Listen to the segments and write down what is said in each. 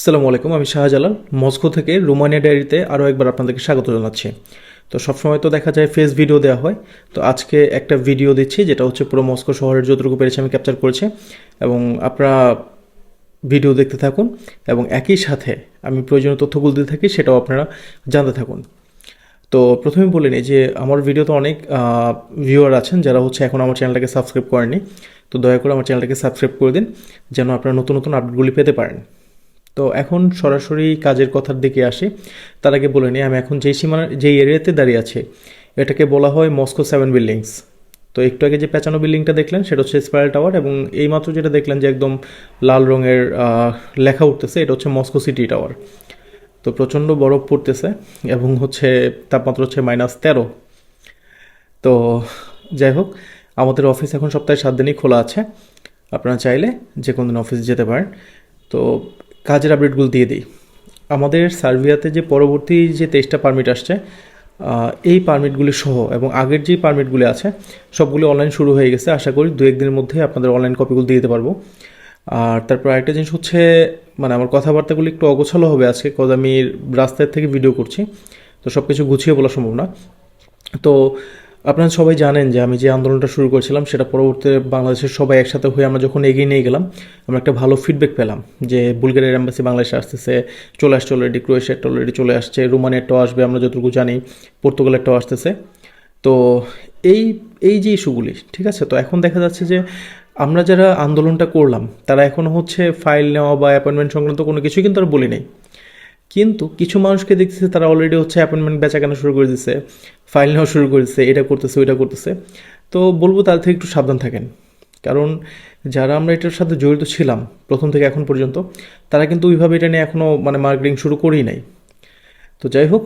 আসসালামু আলাইকুম, আমি শাহজালাল। মস্কো থেকে রোমানিয়া ডায়েরিতে আরও একবার আপনাদেরকে স্বাগত জানাচ্ছি। তো সবসময় তো দেখা যায় ফেস ভিডিও দেওয়া হয়। তো আজকে একটা ভিডিও দিচ্ছি, যেটা হচ্ছে পুরো মস্কো শহরের যতটুকু পেরেছি আমি ক্যাপচার করেছি। এবং আপনারা ভিডিও দেখতে থাকুন এবং একই সাথে আমি প্রয়োজনীয় তথ্যগুলো দিতে থাকি, সেটাও আপনারা জানতে থাকুন। তো প্রথমে বলে নিই যে আমার ভিডিওতে অনেক ভিউয়ার আছেন যারা হচ্ছে এখন আমার চ্যানেলটাকে সাবস্ক্রাইব করেনি তো দয়া করে আমার চ্যানেলটাকে সাবস্ক্রাইব করে দিন, যেন আপনারা নতুন নতুন আপডেটগুলি পেতে পারেন। তো এখন সরাসরি কাজের কথার দিকে আসি। তার আগে বলে নিই, আমি এখন যেই সীমানা, যেই এরিয়াতে দাঁড়িয়ে আছি, এটাকে বলা হয় মস্কো সেভেন বিল্ডিংস। তো একটু আগে যে পেঁচানো বিল্ডিংটা দেখলেন, সেটা হচ্ছে স্পাইরাল টাওয়ার এবং এইমাত্র যেটা দেখলেন যে একদম লাল রঙের লেখা উঠতেছে, এটা হচ্ছে মস্কো সিটি টাওয়ার। তো প্রচণ্ড বরফ পড়তেছে এবং হচ্ছে তাপমাত্রা হচ্ছে মাইনাস তেরো। তো যাই হোক, আমাদের অফিস এখন সপ্তাহে সাত দিনই খোলা আছে। আপনারা চাইলে যে কোনো দিন অফিসে যেতে পারেন। তো কাজের আপডেটগুলো দিয়ে দিই। আমাদের সার্ভিয়াতে যে পরবর্তী যে তেইশটা পারমিট আসছে এই পারমিটগুলি সহ এবং আগের যে পারমিটগুলি আছে, সবগুলি অনলাইন শুরু হয়ে গেছে। আশা করি দু একদিনের মধ্যে আপনাদের অনলাইন কপিগুলো দিয়ে দিতে পারব। আর তারপর আরেকটা জিনিস হচ্ছে মানে আমার কথাবার্তাগুলি একটু অগোছালো হবে আজকে কজ আমি রাস্তার থেকে ভিডিও করছি, তো সব কিছু গুছিয়ে বলা সম্ভব না। তো আপনারা সবাই জানেন যে আমি যে আন্দোলনটা শুরু করেছিলাম, সেটা পরবর্তীতে বাংলাদেশের সবাই একসাথে হয়ে আমরা যখন এগিয়ে নিয়ে গেলাম, আমরা একটা ভালো ফিডব্যাক পেলাম যে বুলগেরিয়ার অ্যাম্বাসি বাংলাদেশে আসতেছে, চলে আসছে অলরেডি ক্রোয়েশিয়ারটা অলরেডি চলে আসছে রোমানিয়ারটাও আসবে, আমরা যতটুকু জানি পর্তুগালেরটাও আসতেছে। তো এই এই যে ইস্যুগুলি ঠিক আছে? তো এখন দেখা যাচ্ছে যে আমরা যারা আন্দোলনটা করলাম, তারা এখনও হচ্ছে ফাইল নেওয়া বা অ্যাপয়েন্টমেন্ট সংক্রান্ত কোনো কিছুই কিন্তু আর বলি নেই কিন্তু কিছু মানুষকে দেখতেছে তারা অলরেডি হচ্ছে অ্যাপয়েন্টমেন্ট বেচা কেনা শুরু করে দিচ্ছে ফাইল নেওয়া শুরু করেছে এটা করতেছে, ওইটা করতেছে। তো বলব তাদের থেকে একটু সাবধান থাকেন। কারণ যারা আমরা এটার সাথে জড়িত ছিলাম, প্রথম থেকে এখন পর্যন্ত, তারা কিন্তু ওইভাবে এটা নিয়ে এখনও মানে মার্কেটিং শুরু করেই নাই। তো যাই হোক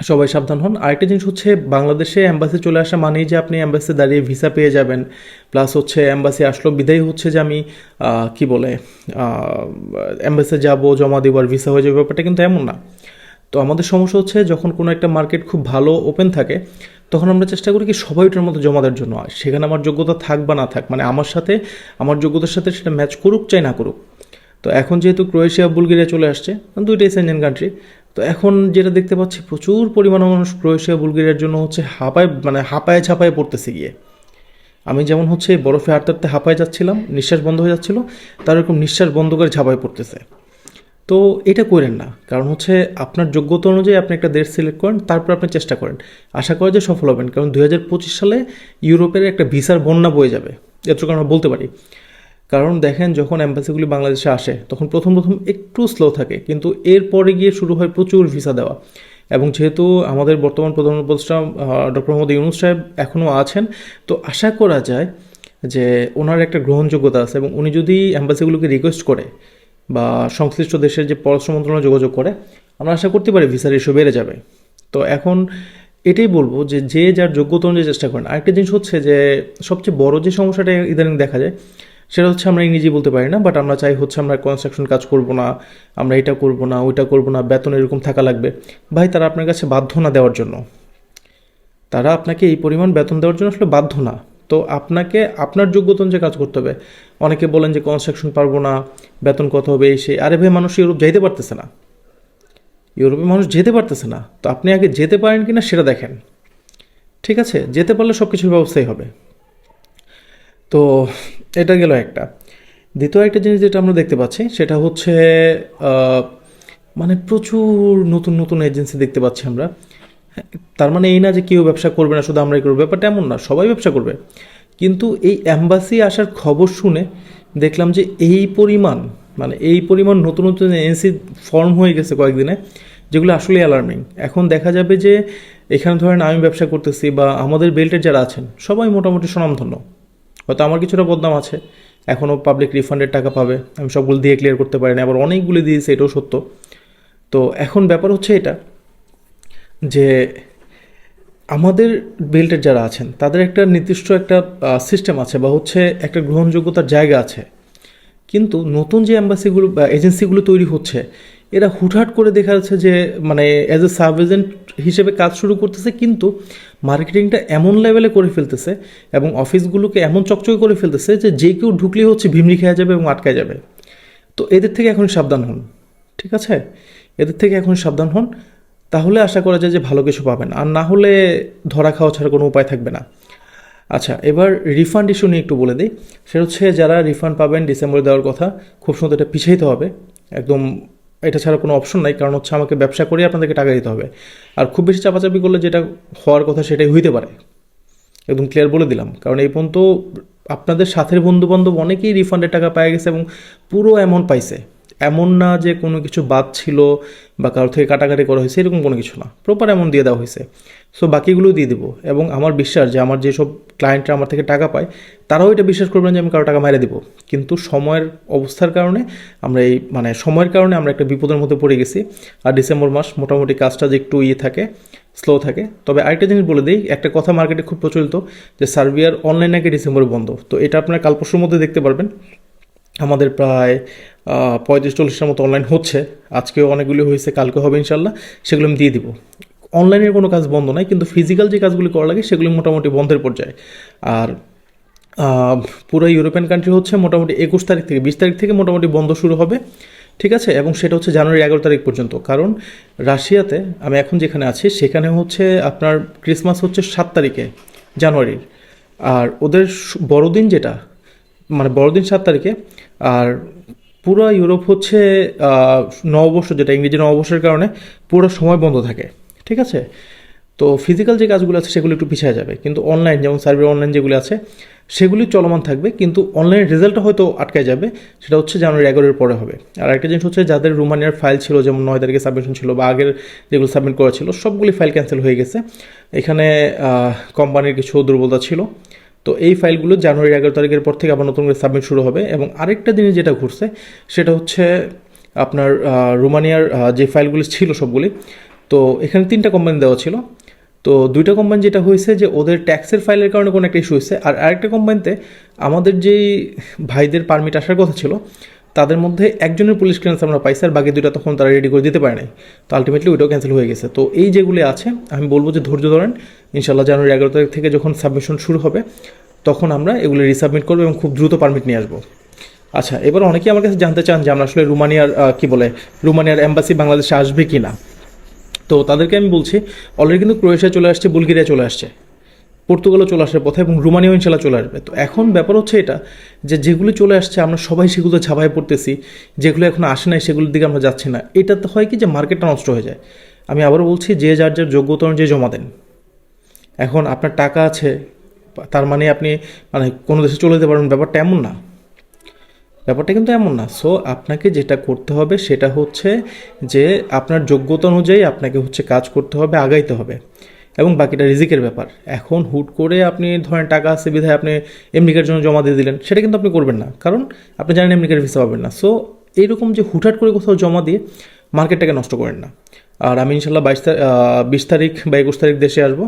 সবাই সাবধান হন। আরেকটা জিনিস হচ্ছে, বাংলাদেশে অ্যাম্বাসি চলে আসা মানেই যে আপনি অ্যাম্বাসি দাঁড়িয়ে ভিসা পেয়ে যাবেন। প্লাস হচ্ছে অ্যাম্বাসি আসলো, বিদায় হচ্ছে যে আমি কি বলে অ্যাম্বাসি যাব, জমা দিব আর ভিসা হয়ে যাবে, ব্যাপারটা কিন্তু এমন না। তো আমাদের সমস্যা হচ্ছে, যখন কোনো একটা মার্কেট খুব ভালো ওপেন থাকে, তখন আমরা চেষ্টা করি কি সবাই ওটার মতো জমা দেওয়ার জন্য। সেখানে আমার যোগ্যতা থাক বা না থাক মানে আমার সাথে, আমার যোগ্যতার সাথে সেটা ম্যাচ করুক, চাই না করুক। তো এখন যেহেতু ক্রোয়েশিয়া, বুলগেরিয়া চলে আসছে, দুইটাই সেনজেন কান্ট্রি তো এখন যেটা দেখতে পাচ্ছি, প্রচুর পরিমাণে মানুষ ক্রোয়েশিয়া, বুলগেরিয়ার জন্য হচ্ছে হাঁপায় মানে হাঁপায় ছাপায় পড়তেছে গিয়ে। আমি যেমন হচ্ছে বরফে হাঁটতে হাঁপায় যাচ্ছিলাম, নিঃশ্বাস বন্ধ হয়ে যাচ্ছিল, তার এরকম নিঃশ্বাস বন্ধ করে ঝাঁপায় পড়তেছে। তো এটা করেন না, কারণ হচ্ছে আপনার যোগ্যতা অনুযায়ী আপনি একটা দেশ সিলেক্ট করেন, তারপর আপনি চেষ্টা করেন। আশা করা যে সফল হবেন, কারণ দুই হাজার পঁচিশ সালে ইউরোপের একটা ভিসার বন্যা বয়ে যাবে, এতটুকু আমরা বলতে পারি। কারণ দেখেন যখন অ্যাম্বাসিগুলি বাংলাদেশে আসে, তখন প্রথম প্রথম একটু স্লো থাকে, কিন্তু এরপরে গিয়ে শুরু হয় প্রচুর ভিসা দেওয়া। এবং যেহেতু আমাদের বর্তমান প্রধান উপদেষ্টা ডক্টর মোহাম্মদ ইউনুস সাহেব এখনও আছেন, তো আশা করা যায় যে ওনার একটা গ্রহণযোগ্যতা আছে এবং উনি যদি অ্যাম্বাসিগুলোকে রিকোয়েস্ট করে বা সংশ্লিষ্ট দেশের যে পররাষ্ট্র মন্ত্রণালয় যোগাযোগ করে, আমরা আশা করতে পারি ভিসার ইস্যু বেড়ে যাবে। তো এখন এটাই বলব যে যে যার যোগ্যতা অনুযায়ী চেষ্টা করেন। আরেকটা জিনিস হচ্ছে যে সবচেয়ে বড় যে সমস্যাটা ইদানিং দেখা যায় সেটা হচ্ছে আমরা ইংরেজি বলতে পারি না বাট আমরা চাই হচ্ছে আমরা কনস্ট্রাকশন কাজ করব না, আমরা এটা করব না, ওইটা করব না, বেতন এরকম থাকা লাগবে। ভাই, তারা আপনার কাছে বাধ্য না দেওয়ার জন্য। তারা আপনাকে এই পরিমাণ বেতন দেওয়ার জন্য আসলে বাধ্য না। তো আপনাকে, আপনার যোগ্যতা অনুযায়ী কাজ করতে হবে, অনেকে বলেন যে কনস্ট্রাকশন পারব না, বেতন কত হবে সেই। আরে ভাই, মানুষ ইউরোপ যাইতে পারতেছে না। ইউরোপে মানুষ যেতে পারতেছে না। তো আপনি আগে যেতে পারেন কি না সেটা দেখেন। ঠিক আছে? যেতে পারলে সব কিছুর ব্যবস্থাই হবে। তো এটা গেল একটা। দ্বিতীয় একটা জিনিস যেটা আমরা দেখতে পাচ্ছি, সেটা হচ্ছে মানে প্রচুর নতুন নতুন এজেন্সি দেখতে পাচ্ছি আমরা। তার মানে এই না যে কেউ ব্যবসা করবে না, শুধু আমরাই করব, ব্যাপারটা এমন না, সবাই ব্যবসা করবে। কিন্তু এই অ্যাম্বাসি আসার খবর শুনে দেখলাম যে এই পরিমাণ মানে এই পরিমাণ নতুন নতুন এজেন্সি ফর্ম হয়ে গেছে কয়েকদিনে, যেগুলো আসলে অ্যালার্মিং এখন দেখা যাবে যে এখানে ধরেন আমি ব্যবসা করতেছি বা আমাদের বেল্টের যারা আছেন, সবাই মোটামুটি সুনামধন্য হয়তো আমার কিছুটা বদনাম আছে। এখনও পাবলিক রিফান্ডের টাকা পাবে। আমি সবগুলো দিয়ে ক্লিয়ার করতে পারি না আবার অনেকগুলি দিয়েছে, এটাও সত্য। তো এখন ব্যাপার হচ্ছে এটা যে আমাদের বেল্টের যারা আছেন, তাদের একটা নির্দিষ্ট একটা সিস্টেম আছে বা হচ্ছে একটা গ্রহণযোগ্যতার জায়গা আছে। কিন্তু নতুন যে অ্যাম্বাসিগুলো বা এজেন্সিগুলো তৈরি হচ্ছে, এরা হুটহাট করে দেখা যাচ্ছে যে মানে অ্যাজ এ সাব এজেন্ট হিসেবে কাজ শুরু করতেছে, কিন্তু মার্কেটিংটা এমন লেভেলে করে ফেলতেছে এবং অফিসগুলোকে এমন চকচকে করে ফেলতেছে যে যে কেউ ঢুকলে হচ্ছে ভিমরি খেয়ে যাবে এবং আটকায় যাবে। তো এদের থেকে এখন সাবধান হন, ঠিক আছে? এদের থেকে এখন সাবধান হন, তাহলে আশা করা যায় যে ভালো কিছু পাবেন। আর না হলে ধরা খাওয়া ছাড়া কোনো উপায় থাকবে না। আচ্ছা এবার রিফান্ড ইস্যু নিয়ে একটু বলে দিই। সেটা হচ্ছে, যারা রিফান্ড পাবেন ডিসেম্বরে দেওয়ার কথা, খুব সুন্দর এটা পিছাইতে হবে। একদম এটা ছাড়া কোনো অপশন নাই, কারণ হচ্ছে আমাকে ব্যবসা করে আপনাদেরকে টাকা দিতে হবে। আর খুব বেশি চাপাচাপি করলে যেটা হওয়ার কথা সেটাই হইতে পারে। একদম ক্লিয়ার বলে দিলাম। কারণ এই পর্যন্ত আপনাদের সাথের বন্ধুবান্ধব অনেকেই রিফান্ডের টাকা পায় গেছে এবং পুরো অ্যামাউন্ট পাইছে। এমন না যে কোনো কিছু বাদ ছিল বা কারোর থেকে কাটাকাটি করা হয়েছে, এরকম কোনো কিছু না। প্রপার এমন দিয়ে দেওয়া হয়েছে। সো বাকিগুলো দিয়ে দেবো। এবং আমার বিশ্বাস যে আমার যেসব ক্লায়েন্টরা আমার থেকে টাকা পায়, তারাও এটা বিশ্বাস করবেন যে আমি কারও টাকা মেরে দেবো। কিন্তু সময়ের অবস্থার কারণে আমরা এই মানে সময়ের কারণে আমরা একটা বিপদের মধ্যে পড়ে গেছি। আর ডিসেম্বর মাস মোটামুটি কাজটা যে একটু ইয়ে থাকে স্লো থাকে। তবে আরেকটা জিনিস বলে দিই, একটা কথা মার্কেটে খুব প্রচলিত যে সার্বিয়ার অনলাইন নাকি ডিসেম্বরে বন্ধ। তো এটা আপনারা কাল পরশুর মধ্যে দেখতে পারবেন। আমাদের প্রায় পঁয়ত্রিশ চল্লিশটার মতো অনলাইন হচ্ছে। আজকেও অনেকগুলি হয়েছে কালকে হবে ইনশাল্লাহ। সেগুলো আমি দিয়ে দিব। অনলাইনের কোনো কাজ বন্ধ নাই, কিন্তু ফিজিক্যাল যে কাজগুলি করা লাগে, সেগুলি মোটামুটি বন্ধের পর্যায়ে। আর পুরো ইউরোপিয়ান কান্ট্রি হচ্ছে মোটামুটি একুশ তারিখ থেকে, বিশ তারিখ থেকে মোটামুটি বন্ধ শুরু হবে। ঠিক আছে? এবং সেটা হচ্ছে জানুয়ারি এগারো তারিখ পর্যন্ত। কারণ রাশিয়াতে আমি এখন যেখানে আছি, সেখানে হচ্ছে আপনার ক্রিসমাস হচ্ছে সাত তারিখে, জানুয়ারির। আর ওদের বড়দিন যেটা মানে বড়দিন সাত তারিখে, আর পুরো ইউরোপ হচ্ছে নববর্ষ যেটা, ইংরেজি নববর্ষের কারণে পুরো সময় বন্ধ থাকে, ঠিক আছে? তো ফিজিক্যাল যে কাজগুলো আছে সেগুলো একটু পিছিয়ে যাবে, কিন্তু অনলাইন যেমন সার্ভে অনলাইন যেগুলো আছে, সেগুলি চলমান থাকবে, কিন্তু অনলাইনের রেজাল্টটা হয়তো আটকে যাবে, সেটা হচ্ছে জানুয়ারি এগারোর পরে হবে। আর একটা জিনিস হচ্ছে, যাদের রুমানিয়ার ফাইল ছিল, যেমন নয় তারিখে সাবমিশন ছিল বা আগের যেগুলো সাবমিট করা ছিল, সবগুলি ফাইল ক্যান্সেল হয়ে গেছে। এখানে কোম্পানির কিছু দুর্বলতা ছিল। তো এই ফাইলগুলো জানুয়ারি এগারো তারিখের পর থেকে আবার নতুন করে সাবমিট শুরু হবে এবং আরেকটা দিনে যেটা ঘুরছে, সেটা হচ্ছে আপনার রোমানিয়ার যে ফাইলগুলি ছিল সবগুলি। তো এখানে তিনটা কোম্পানি দেওয়া ছিল। তো দুইটা কোম্পানি যেটা হয়েছে যে ওদের ট্যাক্সের ফাইলের কারণে কোনো একটা ইস্যু হয়েছে। আর আরেকটা কোম্পানিতে আমাদের যেই ভাইদের পারমিট আসার কথা ছিল তাদের মধ্যে একজনের পুলিশ ক্লিয়ারেন্স আমরা পাইছি আর বাকি দুইটা তখন তারা রেডি করে দিতে পারে নাই। তো আলটিমেটলি ওইটাও ক্যান্সেল হয়ে গেছে। তো এই যেগুলি আছে, আমি বলব যে ধৈর্য ধরেন। ইনশাল্লাহ জানুয়ারি এগারো তারিখ থেকে যখন সাবমিশন শুরু হবে, তখন আমরা এগুলি রিসাবমিট করব এবং খুব দ্রুত পারমিট নিয়ে আসব। আচ্ছা এবার অনেকেই আমার কাছে জানতে চান যে আমরা আসলে রুমানিয়ার কি বলে, রুমানিয়ার এম্বাসি বাংলাদেশে আসবে কি না তো তাদেরকে আমি বলছি অলরেডি কিন্তু ক্রোয়েশিয়া চলে আসছে, বুলগেরিয়া চলে আসছে। পর্তুগালও চলে আসার পথে এবং রুমানিয়াও ইনশাল্লাহ চলে আসবে। তো এখন ব্যাপার হচ্ছে এটা যে যেগুলো চলে আসছে, আমরা সবাই সেগুলো ঝাপাই পড়তেছি, যেগুলো এখন আসে নাই সেগুলোর দিকে আমরা যাচ্ছি না। এটা তো হয় কি যে মার্কেটটা নষ্ট হয়ে যায়। আমি আবারও বলছি, যে যার যার যোগ্যতা অনুযায়ী জমা দেন। এখন আপনার টাকা আছে, তার মানে আপনি মানে কোনো দেশে চলে যেতে পারবেন, ব্যাপারটা এমন না। ব্যাপারটা কিন্তু এমন না। সো আপনাকে যেটা করতে হবে সেটা হচ্ছে যে আপনার যোগ্যতা অনুযায়ী আপনাকে হচ্ছে কাজ করতে হবে, আগাইতে হবে। এবং বাকিটা রিজিকের ব্যাপার। এখন হুট করে আপনি ধরেন টাকা আছে, বিধায় আপনি এমনিকার জন্য জমা দিয়ে দিলেন, সেটা কিন্তু আপনি করবেন না। কারণ আপনি জানেন এমনিকার ভিসা পাবেন না। সো এইরকম যে হুটহাট করে কোথাও জমা দিয়ে মার্কেটটাকে নষ্ট করেন না। আর আমি ইনশাল্লাহ বাইশ তারিখ বিশ তারিখ বা একুশ তারিখ দেশে আসব।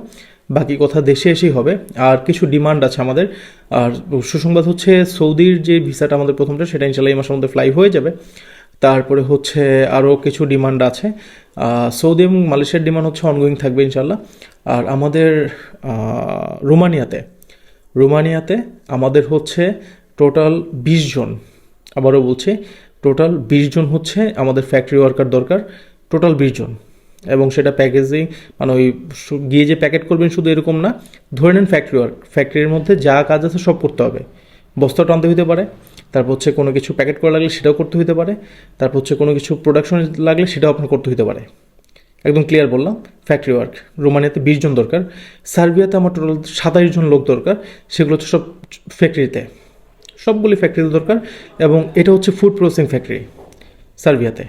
বাকি কথা দেশে এসেই হবে। আর কিছু ডিমান্ড আছে আমাদের। আর সুসংবাদ হচ্ছে সৌদির যে ভিসাটা আমাদের প্রথমটা, সেটা ইনশাল্লাহ এই মাসের মধ্যে ফ্লাই হয়ে যাবে। তারপরে হচ্ছে আরও কিছু ডিমান্ড আছে। সৌদি এবং মালয়েশিয়ার ডিমান্ড হচ্ছে অনগোয়িং থাকবে ইনশাল্লাহ। আর আমাদের রোমানিয়াতে রোমানিয়াতে আমাদের হচ্ছে টোটাল বিশ জন। আবারও বলছি, টোটাল বিশ জন হচ্ছে আমাদের ফ্যাক্টরি ওয়ার্কার দরকার, টোটাল বিশ জন। এবং সেটা প্যাকেজিং মানে ওই গিয়ে যে প্যাকেট করবেন শুধু এরকম না, ধরে নেন ফ্যাক্টরি ওয়ার্ক ফ্যাক্টরির মধ্যে যা কাজ আছে সব করতে হবে। বস্তা টানতে হইতে পারে, তারপর হচ্ছে কোনো কিছু প্যাকেট করা লাগলে সেটাও করতে হইতে পারে, তারপর হচ্ছে কোনো কিছু প্রোডাকশন লাগলে সেটাও আপনার করতে হইতে পারে। একদম ক্লিয়ার বললাম ফ্যাক্টরি ওয়ার্ক রোমানিয়াতে বিশ জন দরকার, সার্বিয়াতে আমার টোটাল সাতাশ জন লোক দরকার, সেগুলো হচ্ছে সব ফ্যাক্টরিতে সবগুলি ফ্যাক্টরিতে দরকার এবং এটা হচ্ছে ফুড প্রসেসিং ফ্যাক্টরি সার্বিয়াতে।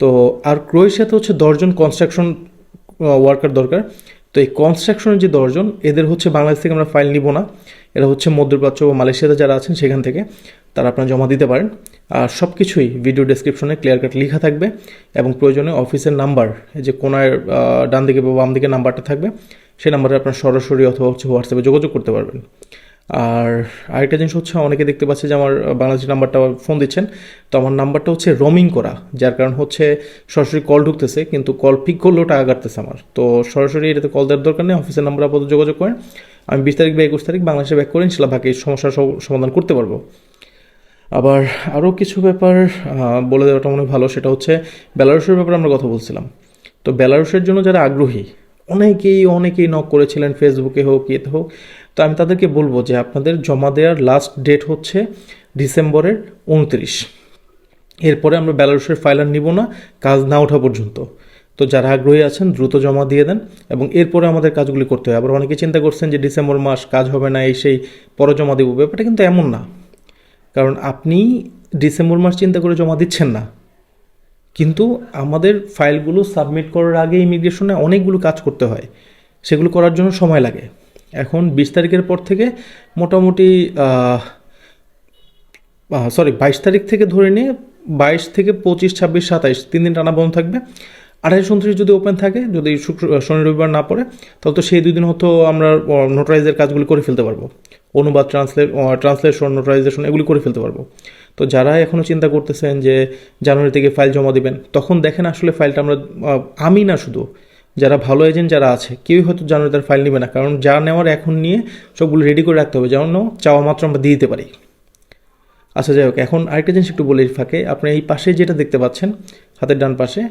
তো আর ক্রোয়েশিয়াতে হচ্ছে দশজন কনস্ট্রাকশন ওয়ার্কার দরকার। তো এই কনস্ট্রাকশনের যে দশজন এদের হচ্ছে বাংলাদেশ থেকে আমরা ফাইল নিব না। এরা হচ্ছে মধ্যপ্রাচ্য বা মালয়েশিয়াতে যারা আছেন সেখান থেকে, তারা আপনারা জমা দিতে পারেন। আর সব কিছুই ভিডিও ডেসক্রিপশনে ক্লিয়ার কাট লেখা থাকবে এবং প্রয়োজনে অফিসের নাম্বার এই যে কোনায় ডান দিকে বা বাম দিকে নাম্বারটা থাকবে, সেই নাম্বারে আপনার সরাসরি অথবা হচ্ছে হোয়াটসঅ্যাপে যোগাযোগ করতে পারবেন। আর আরেকটা জিনিস হচ্ছে, অনেকে দেখতে পাচ্ছে যে আমার বাংলাদেশের নাম্বারটা ফোন দিচ্ছেন, তো আমার নাম্বারটা হচ্ছে রোমিং করা, যার কারণ হচ্ছে সরাসরি কল ঢুকতেছে, কিন্তু কল পিক করলেও টাকা কাটতেছে আমার। তো সরাসরি এটাতে কল দেওয়ার দরকার নেই অফিসের নাম্বার আপাতত যোগাযোগ করেন। আমি বিশ তারিখ বা একুশ তারিখ বাংলাদেশে ব্যাক করে ইনশাল্লাহ বাকি সমস্যার সমাধান করতে পারব। আবার আরও কিছু ব্যাপার বলে দেওয়াটা মনে হয় ভালো, সেটা হচ্ছে বেলারুশের ব্যাপারে আমরা কথা বলছিলাম। তো বেলারুশের জন্য যারা আগ্রহী, অনেকেই অনেকেই নক করেছিলেন ফেসবুকে হোক, ইয়েতে হোক। তো আমি তাদেরকে বলব যে আপনাদের জমা দেওয়ার লাস্ট ডেট হচ্ছে ডিসেম্বরের উনত্রিশ। এরপরে আমরা বেলারুশের ফাইল আর নিব না, কাজ না ওঠা পর্যন্ত। তো যারা আগ্রহী আছেন, দ্রুত জমা দিয়ে দেন এবং এরপরে আমাদের কাজগুলি করতে হবে আবার অনেকে চিন্তা করছেন যে ডিসেম্বর মাস কাজ হবে না, এই সেই পরে জমা দেবো। ব্যাপারটা কিন্তু এমন না। কারণ আপনি ডিসেম্বর মাস চিন্তা করে জমা দিচ্ছেন না। কিন্তু আমাদের ফাইলগুলো সাবমিট করার আগে ইমিগ্রেশনে অনেকগুলো কাজ করতে হয়। সেগুলো করার জন্য সময় লাগে। এখন বিশ তারিখের পর থেকে মোটামুটি সরি বাইশ তারিখ থেকে ধরে নিয়ে বাইশ থেকে পঁচিশ, ছাব্বিশ, সাতাইশ তিন দিন টানা বন্ধ থাকবে। আঠাইশ উনত্রিশ যদি ওপেন থাকে, যদি শুক্র শনি রবিবার না পড়ে, তাহলে তো সেই দুই দিন হয়তো আমরা নোটারাইজের কাজগুলি করে ফেলতে পারব। অনুবাদ ট্রান্সলেট ট্রান্সলেশন নোটারাইজেশন এগুলি করে ফেলতে পারব। তো যারা এখনও চিন্তা করতেছেন যে জানুয়ারি থেকে ফাইল জমা দিবেন, তখন দেখেন আসলে ফাইলটা আমরা আমি না শুধু, যারা ভালো এজেন্ট যারা আছে, কেউই হয়তো জানুয়ারি তার ফাইল নেবে না, কারণ যা নেওয়ার এখন নিয়ে সবগুলো রেডি করে রাখতে হবে যেন চাওয়া মাত্র আমরা দিয়ে দিতে পারি। আচ্ছা যাই হোক, এখন আরেকটা জিনিস একটু বলে ফাঁকে, আপনি এই পাশে যেটা দেখতে পাচ্ছেন হাতের ডান পাশে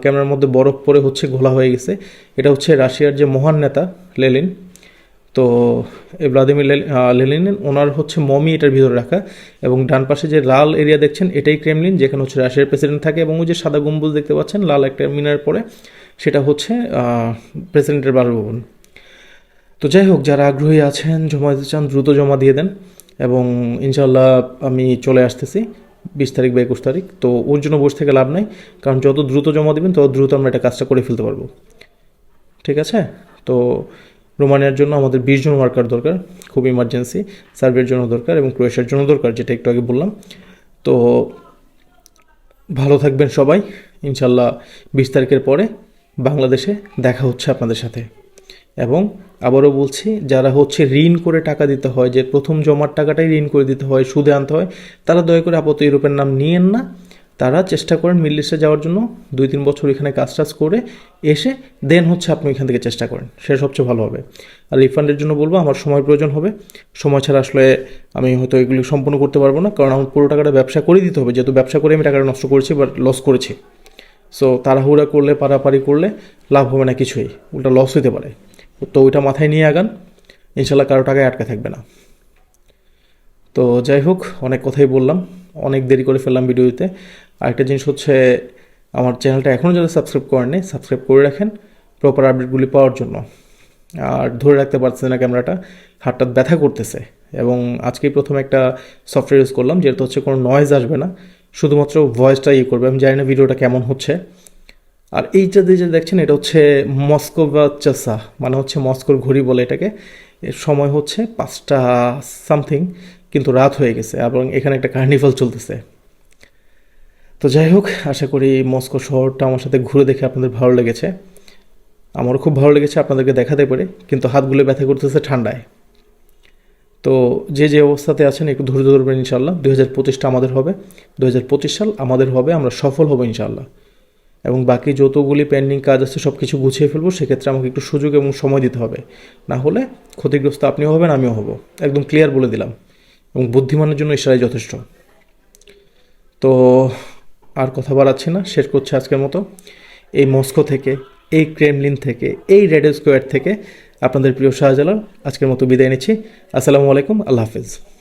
ক্যামেরার মধ্যে বরফ পরে হচ্ছে ঘোলা হয়ে গেছে। এটা হচ্ছে রাশিয়ার যে মহান নেতা লেলিন তো এই ভ্লাদিমির লেল- লেলিন ওনার হচ্ছে মমি এটার ভিতরে রাখা। এবং ডান পাশে যে লাল এরিয়া দেখছেন, এটাই ক্রেমলিন, যেখানে হচ্ছে রাশিয়ার প্রেসিডেন্ট থাকে। এবং ওই যে সাদা গম্বুজ দেখতে পাচ্ছেন, লাল একটা মিনার পরে, সেটা হচ্ছে প্রেসিডেন্টের বাসভবন। তো যাই হোক, যারা আগ্রহী আছেন, জমা দিতে চান, দ্রুত জমা দিয়ে দেন। এবং ইনশাল্লাহ আমি চলে আসতেছি। বিশ তারিখ বা একুশ তারিখ, তো ওর জন্য বসে থেকে লাভ নাই, কারণ যত দ্রুত জমা দেবেন, তত দ্রুত আমরা এটা কাজটা করে ফেলতে পারব। ঠিক আছে? তো রোমানিয়ার জন্য আমাদের বিশ জন ওয়ার্কার দরকার, খুব ইমার্জেন্সি সার্ভের জন্য দরকার এবং ক্রোয়েশিয়ার জন্য দরকার, যেটা একটু আগে বললাম। তো ভালো থাকবেন সবাই ইনশাল্লাহ বিশ তারিখের পরে বাংলাদেশে দেখা হচ্ছে আপনাদের সাথে। এবং আবারও বলছি, যারা হচ্ছে ঋণ করে টাকা দিতে হয়, যে প্রথম জমার টাকাটাই ঋণ করে দিতে হয়, সুদে আনতে হয়, তারা দয়া করে আপাতত ইউরোপের নাম নিয়েন না। তারা চেষ্টা করেন মিডল ইস্টে যাওয়ার জন্য, দুই তিন বছর এখানে কাজ টাজ করে এসে, দেন হচ্ছে আপনি এখান থেকে চেষ্টা করেন সেটা সবচেয়ে ভালো হবে। আর রিফান্ডের জন্য বলব, আমার সময় প্রয়োজন হবে। সময় ছাড়া আসলে আমি হয়তো এগুলি সম্পূর্ণ করতে পারব না, কারণ আমার পুরো টাকাটা ব্যবসা করে দিতে হবে, যেহেতু ব্যবসা করে আমি টাকাটা নষ্ট করেছি বা লস করেছি। সো তাড়াহুড়া করলে, পারাপারি করলে লাভ হবে না কিছুই, উল্টা লস হতে পারে। তো ওইটা মাথায় নিয়ে আগান। ইনশাল্লাহ কারও টাকায় আটকে থাকবে না। তো যাই হোক, অনেক কথাই বললাম। অনেক দেরি করে ফেললাম ভিডিওতে। আরেকটা জিনিস হচ্ছে, আমার চ্যানেলটা এখনও যারা সাবস্ক্রাইব করেননি, সাবস্ক্রাইব করে রাখেন প্রপার আপডেটগুলি পাওয়ার জন্য। আর ধরে রাখতে পারছে না ক্যামেরাটা, হাতটা ব্যথা করতেছে। এবং আজকেই প্রথম একটা সফটওয়্যার ইউজ করলাম, যেটা হচ্ছে কোনো নয়েজ আসবে না। শুধুমাত্র ভয়েসটা ইয়ে করবে। আমি জানি না ভিডিওটা কেমন হচ্ছে। আর এইটা যে দেখছেন, এটা হচ্ছে মস্কো বা চাসা মানে হচ্ছে মস্কোর ঘড়ি বলে এটাকে। এর সময় হচ্ছে পাঁচটা সামথিং, কিন্তু রাত হয়ে গেছে এবং এখানে একটা কার্নিভাল চলতেছে। তো যাই হোক, আশা করি মস্কো শহরটা আমার সাথে ঘুরে দেখে আপনাদের ভালো লেগেছে। আমারও খুব ভালো লেগেছে আপনাদেরকে দেখাতে পারে, কিন্তু হাতগুলো ব্যথা করতেছে ঠান্ডায়। তো যে যে অবস্থাতে আছেন, একটু ধৈর্য ধরবেন ইনশাল্লাহ দু হাজার পঁচিশটা আমাদের হবে। দু হাজার পঁচিশ সাল আমাদের হবে, আমরা সফল হব ইনশাল্লাহ এবং বাকি যতগুলি পেন্ডিং কাজ আছে সব কিছু গুছিয়ে ফেলব, সেক্ষেত্রে আমাকে একটু সুযোগ এবং সময় দিতে হবে। না হলে ক্ষতিগ্রস্ত আপনিও হবেন, আমিও হব। একদম ক্লিয়ার বলে দিলাম। এবং বুদ্ধিমানের জন্য ইশারাই যথেষ্ট। তো আর কথা বাড়াচ্ছি না, শেষ করছে আজকের মতো। এই মস্কো থেকে, এই ক্রেমলিন থেকে, এই রেড স্কোয়ার থেকে আপনাদের প্রিয় শাহজালাল, আজকের মতো বিদায় নিচ্ছি। আসসালামু আলাইকুম, আল্লাহ হাফিজ।